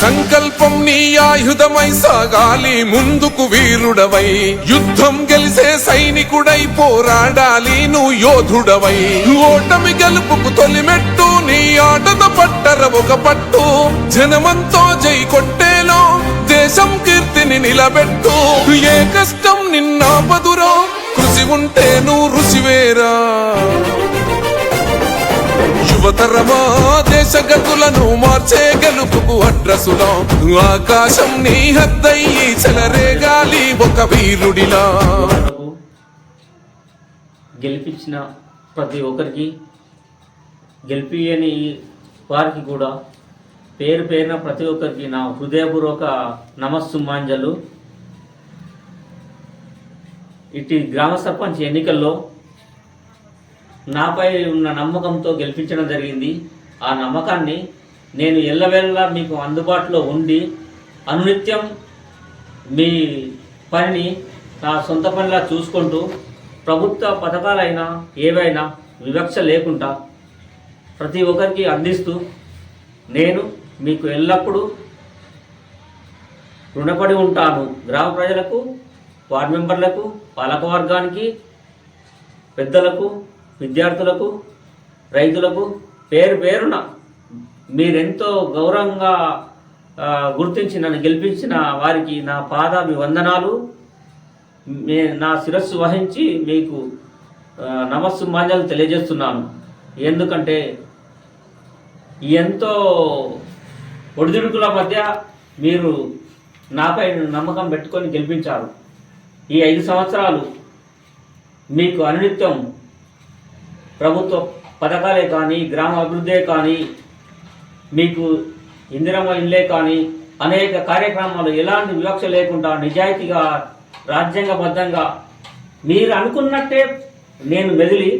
సంకల్పం నీ ఆయుధమై సాగాలి ముందుకు వీరుడవై. యుద్ధం గెలిసే సైనికుడై పోరాడాలి నువ్వు యోధుడవై. ఓటమి గెలుపుకు తొలిమెట్టు నీ ఆటద పట్టర ఒక పట్టు. జనమంతో జై కొట్టేలో దేశం కీర్తిని నిలబెట్టు. ఏ కష్టం నిన్నా బదురో కృషి ఉంటే నువ్వు రుచివేరా యువతరమా దేశ గతులను మార్చే గెలుపుకు అడ్రసులా. ఆకాశం నీ హద్దయ్యి చెలరేగాలి ఒక వీరుడిలా. గెలిపించిన ప్రతి ఒక్కరికి గెలిపియని వారికి కూడా పేరు పేరున ప్రతి ఒక్కరికి నా హృదయపూర్వక నమస్సుమాంజలు. ఇటు గ్రామ సర్పంచ్ ఎన్నికల్లో నాపై ఉన్న నమ్మకంతో గెలిపించడం జరిగింది. ఆ నమ్మకాన్ని నేను ఎల్లవేళలా మీకు అందుబాటులో ఉండి అనునిత్యం మీ పనిని నా సొంత పనిలా చూసుకుంటూ ప్రభుత్వ పథకాలైనా ఏవైనా వివక్ష లేకుండా ప్రతి ఒక్కరికి అందిస్తూ నేను మీకు ఎల్లప్పుడూ రుణపడి ఉంటాను. గ్రామ ప్రజలకు వార్డు మెంబర్లకు పాలక వర్గానికి పెద్దలకు విద్యార్థులకు రైతులకు పేరు పేరున మీరెంతో గౌరవంగా గుర్తించి నన్ను గెలిపించిన వారికి నా పాదాభివందనాలు. మే నా శిరస్సు వహించి మీకు నమస్సు మాన్యాలు తెలియజేస్తున్నాను. ఎందుకంటే ఎంతో ఒడిదుడుకుల మధ్య మీరు నాపై నమ్మకం పెట్టుకొని గెలిపించారు. ఈ ఐదు సంవత్సరాలు మీకు అనునిత్యం ప్రభుత్వ పథకాలే కానీ గ్రామ అభివృద్ధే కానీ మీకు ఇందిరమ్మ ఇల్లే కానీ అనేక కార్యక్రమాలు ఎలాంటి వివక్ష లేకుండా నిజాయితీగా రాజ్యాంగబద్ధంగా మీరు అనుకున్నట్టే నేను మెదిలి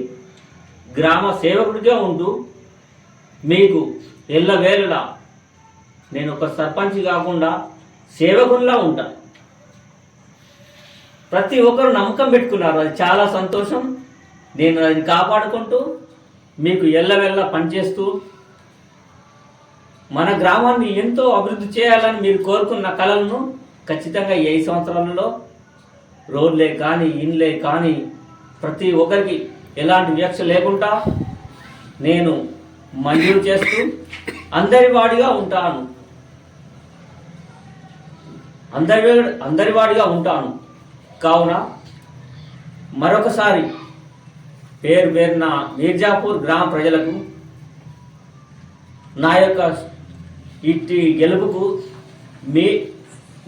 గ్రామ సేవకుడిగా ఉంటూ మీకు ఎల్లవేళలా నేను ఒక సర్పంచ్ కాకుండా సేవకుల్లా ఉంటాను ప్రతి ఒక్కరు నమ్మకం పెట్టుకున్నారు. అది చాలా సంతోషం. నేను అది కాపాడుకుంటూ మీకు ఎల్లవెల్ల పనిచేస్తూ మన గ్రామాన్ని ఎంతో అభివృద్ధి చేయాలని మీరు కోరుకున్న కళలను ఖచ్చితంగా ఈ ఐదు సంవత్సరాలలో రోడ్లే కానీ ఇండ్లే కానీ ప్రతి ఒక్కరికి ఎలాంటి వివక్ష లేకుండా నేను మంజూరు చేస్తూ అందరి వాడిగా ఉంటాను. అందరి అందరి వాడిగా ఉంటాను. కావున మరొకసారి పేరు పేరున మీర్జాపూర్ గ్రామ ప్రజలకు నా యొక్క ఇట్టి గెలుపుకు మీ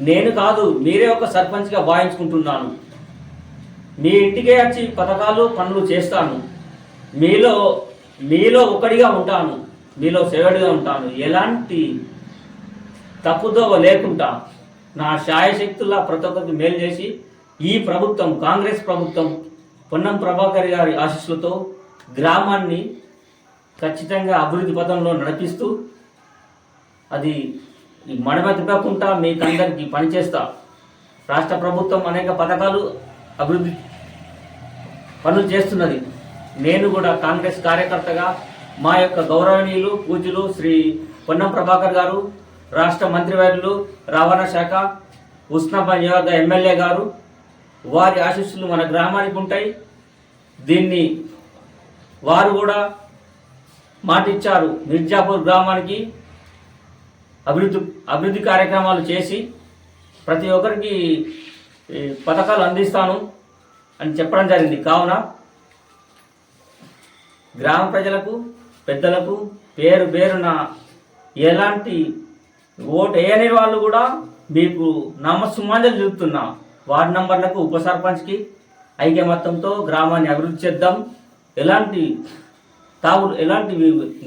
నేను కాదు మీరే ఒక సర్పంచ్గా భావించుకుంటున్నాను. మీ ఇంటికే వచ్చి పథకాలు పనులు చేస్తాను. మీలో మీలో ఒకటిగా ఉంటాను. మీలో సేవడిగా ఉంటాను. ఎలాంటి తప్పుదోవ లేకుండా నా శాయశక్తుల ప్రతి ఒక్కరికి మేలు చేసి ఈ ప్రభుత్వం కాంగ్రెస్ ప్రభుత్వం పొన్నం ప్రభాకర్ గారి ఆశీస్సులతో గ్రామాన్ని ఖచ్చితంగా అభివృద్ధి పథంలో నడిపిస్తూ అది ఈ మడమ తిప్పకుండా మీకు అందరికీ పనిచేస్తా. రాష్ట్ర ప్రభుత్వం అనేక పథకాలు అభివృద్ధి పనులు చేస్తున్నది. నేను కూడా కాంగ్రెస్ కార్యకర్తగా మా యొక్క గౌరవనీయులు పూజలు శ్రీ పొన్నం ప్రభాకర్ గారు రాష్ట్ర మంత్రివర్యులు రవాణా శాఖ ఉస్నాబాద్ నియోజక ఎమ్మెల్యే గారు వారి ఆశీస్సులు మన గ్రామానికి ఉంటాయి. దీన్ని వారు కూడా మాటిచ్చారు మిర్జాపూర్ గ్రామానికి. అభివృద్ధి అభివృద్ధి కార్యక్రమాలు చేసి ప్రతి ఒక్కరికి పథకాలు అందిస్తాను అని చెప్పడం జరిగింది. కావున గ్రామ ప్రజలకు పెద్దలకు పేరు పేరున ఎలాంటి ఓటు వేయని వాళ్ళు కూడా మీకు నామసుమాంజలు చూపుతున్నాం. వార్డు నంబర్లకు ఉప సర్పంచ్కి ఐక్యమత్యంతో గ్రామాన్ని అభివృద్ధి చేద్దాం. ఎలాంటి తాగు ఎలాంటి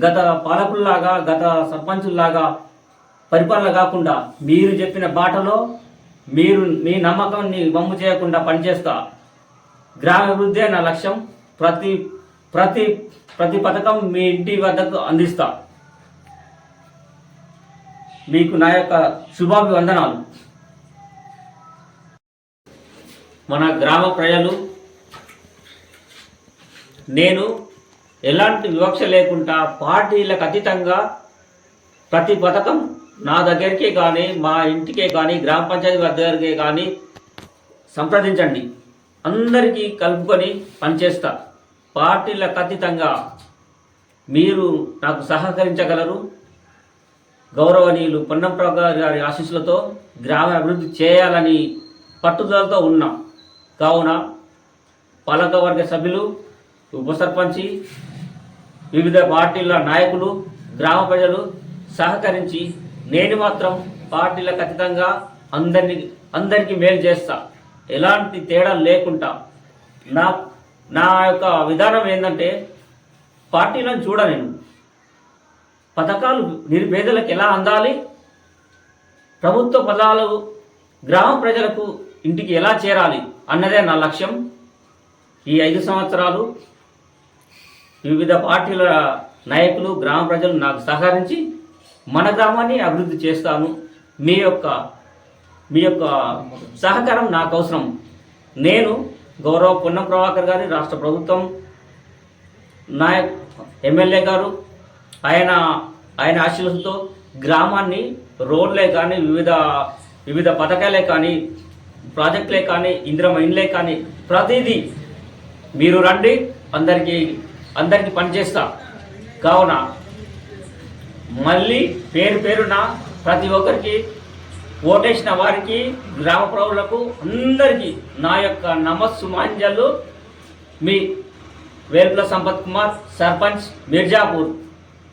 గత పాలకుల్లాగా గత సర్పంచుల్లాగా పరిపాలన కాకుండా మీరు చెప్పిన బాటలో మీరు మీ నమ్మకాన్ని వమ్ము చేయకుండా పనిచేస్తా. గ్రామ అభివృద్ధి నా లక్ష్యం ప్రతి ప్రతి ప్రతి పథకం మీ ఇంటి వద్దకు అందిస్తా. మీకు నా యొక్క శుభాభివందనాలు. మన గ్రామ ప్రజలు నేను ఎలాంటి వివక్ష లేకుండా పార్టీలకు అతీతంగా ప్రతి పథకం నా దగ్గరికే కానీ మా ఇంటికే కానీ గ్రామ పంచాయతీ దగ్గరికే కానీ సంప్రదించండి. అందరికీ కలుపుకొని పనిచేస్తా. పార్టీలకు అతీతంగా మీరు నాకు సహకరించగలరు. గౌరవనీయులు పొన్నంప్రావు గారి ఆశీస్సులతో గ్రామ అభివృద్ధి చేయాలని పట్టుదలతో ఉన్నాం. కావున పాలకవర్గ సభ్యులు ఉప సర్పంచి వివిధ పార్టీల నాయకులు గ్రామ ప్రజలు సహకరించి నేను మాత్రం పార్టీలకు అతీతంగా అందరినీ అందరికీ మేలు చేస్తా. ఎలాంటి తేడా లేకుండా నా నా యొక్క విధానం ఏంటంటే పార్టీలను చూడ నేను. పథకాలు నిరుపేదలకు ఎలా అందాలి? ప్రభుత్వ పదాలు గ్రామ ప్రజలకు ఇంటికి ఎలా చేరాలి అన్నదే నా లక్ష్యం. ఈ ఐదు సంవత్సరాలు వివిధ పార్టీల నాయకులు గ్రామ ప్రజలు నాకు సహకరించి మన గ్రామాన్ని అభివృద్ధి చేస్తాను. మీ యొక్క మీ యొక్క సహకారం నాకు అవసరం. నేను గౌరవ పొన్నం ప్రభాకర్ గారి రాష్ట్ర ప్రభుత్వం నాయక్ ఎమ్మెల్యే గారు ఆయన ఆయన ఆశీస్సులతో గ్రామాన్ని రోడ్లే కానీ వివిధ వివిధ పథకాలే కానీ ప్రాజెక్టులే కానీ ఇందిరా మైన్లే కానీ ప్రతిదీ మీరు రండి అందరికీ అందరికీ పనిచేస్తా. కావున మళ్ళీ పేరు పేరున ప్రతి ఒక్కరికి ఓటేసిన వారికి గ్రామ ప్రజలకు అందరికీ నా యొక్క నమస్సుమాంజలు. మీ వేల్పుల సంపత్ కుమార్ సర్పంచ్ మిర్జాపూర్.